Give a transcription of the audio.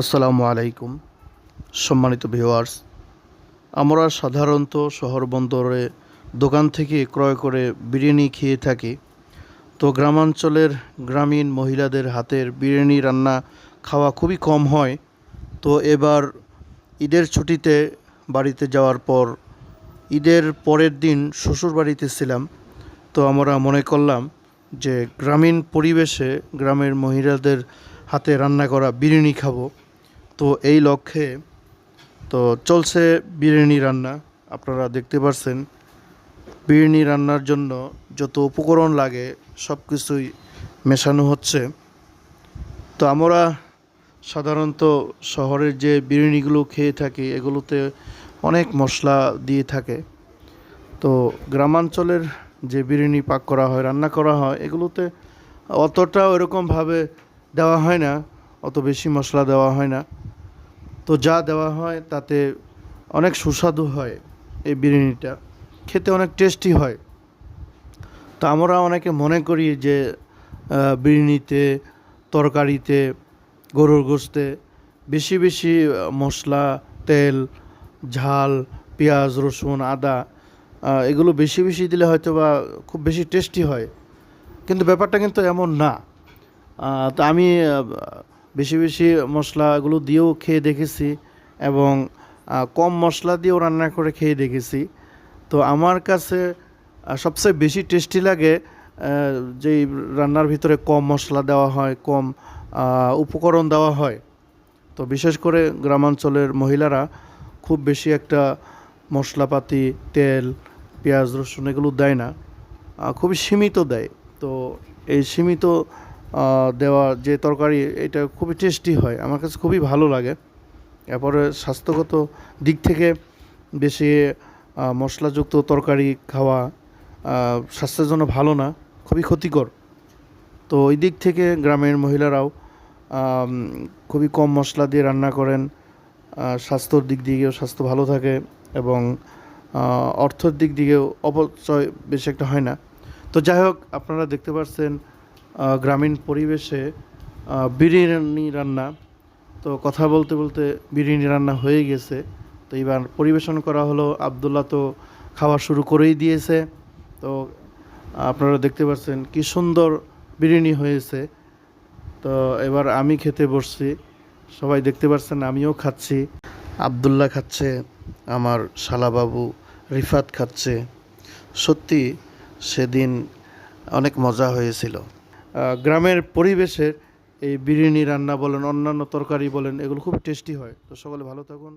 আসসালামু আলাইকুম, সম্মানিত ভিউয়ার্স। আমরা সাধারণত শহর বন্দরে দোকান থেকে ক্রয় করে বিরিয়ানি খেয়ে থাকি। তো গ্রামাঞ্চলের গ্রামীণ মহিলাদের হাতের বিরিয়ানি রান্না খাওয়া খুবই কম হয়। তো এবার ঈদের ছুটিতে বাড়িতে যাওয়ার পর, ঈদের পরের দিন শ্বশুর বাড়িতে ছিলাম। তো আমরা মনে করলাম যে গ্রামীণ পরিবেশে গ্রামের মহিলাদের হাতে রান্না করা বিরিয়ানি খাব। তো এই লক্ষ্যে তো চলছে বিরিয়ানি রান্না, আপনারা দেখতে পাচ্ছেন বিরিয়ানি রান্নার জন্য যত উপকরণ লাগে, সব কিছুই মেশানো হচ্ছে। তো আমরা সাধারণত শহরের যে বিরিয়ানিগুলো খেয়ে থাকি, এগুলোতে অনেক মশলা দিয়ে থাকে। তো গ্রামাঞ্চলের যে বিরিয়ানি পাক করা হয়, রান্না করা হয়, এগুলোতে অতটা ওরকমভাবে দেওয়া হয় না, অত বেশি মশলা দেওয়া হয় না। তো যা দেওয়া হয় তাতে অনেক সুস্বাদু হয় এই বিরিয়ানিটা। খেতে অনেক টেস্টি হয়। তো আমরা অনেকে মনে করি যে বিরিয়ানিতে, তরকারিতে, গরুর গোস্তে বেশি বেশি মশলা, তেল, ঝাল, পেঁয়াজ, রসুন, আদা এগুলো বেশি বেশি দিলে হয়তো বা খুব বেশি টেস্টি হয়। কিন্তু ব্যাপারটা কিন্তু এমন না। তো আমি বেশি বেশি মশলাগুলো দিয়েও খেয়ে দেখেছি এবং কম মশলা দিয়েও রান্না করে খেয়ে দেখেছি। তো আমার কাছে সবচেয়ে বেশি টেস্টি লাগে যেই রান্নার ভিতরে কম মশলা দেওয়া হয়, কম উপকরণ দেওয়া হয়। তো বিশেষ করে গ্রামাঞ্চলের মহিলারা খুব বেশি একটা মশলাপাতি, তেল, পেঁয়াজ, রসুন এগুলো দেয় না খুবই সীমিত দেয়। তো এই সীমিত দেওয়া যে তরকারি, এটা খুবই টেস্টি হয়। আমার কাছে খুবই ভালো লাগে। এরপরে স্বাস্থ্যগত দিক থেকে বেশি মশলাযুক্ত তরকারি খাওয়া স্বাস্থ্যের জন্য ভালো না, খুবই ক্ষতিকর। তো ওই দিক থেকে গ্রামের মহিলারাও খুবই কম মশলা দিয়ে রান্না করেন। স্বাস্থ্যর দিক দিকেও স্বাস্থ্য ভালো থাকে এবং অর্থের দিক দিকেও অপচয় বেশি একটা হয় না। তো যাই হোক, আপনারা দেখতে পাচ্ছেন গ্রামীণ পরিবেশে বিরিয়ানি রান্না। তো কথা বলতে বলতে বিরিয়ানি রান্না হয়ে গেছে। তো এবার পরিবেশন করা হলো। আবদুল্লাহ তো খাওয়া শুরু করেই দিয়েছে। তো আপনারা দেখতে পাচ্ছেন কি সুন্দর বিরিয়ানি হয়েছে। তো এবার আমি খেতে বসছি। সবাই দেখতে পাচ্ছেন, আমিও খাচ্ছি। আবদুল্লাহ খাচ্ছে, আমার শালাবাবু রিফাত খাচ্ছে। সত্যি সেদিন অনেক মজা হয়েছিল। গ্রামের পরিবেশের এই বিরিয়ানি রান্না বলেন, অন্যান্য তরকারি বলেন, এগুলো খুব টেস্টি হয়। তো সকলে ভালো থাকুন।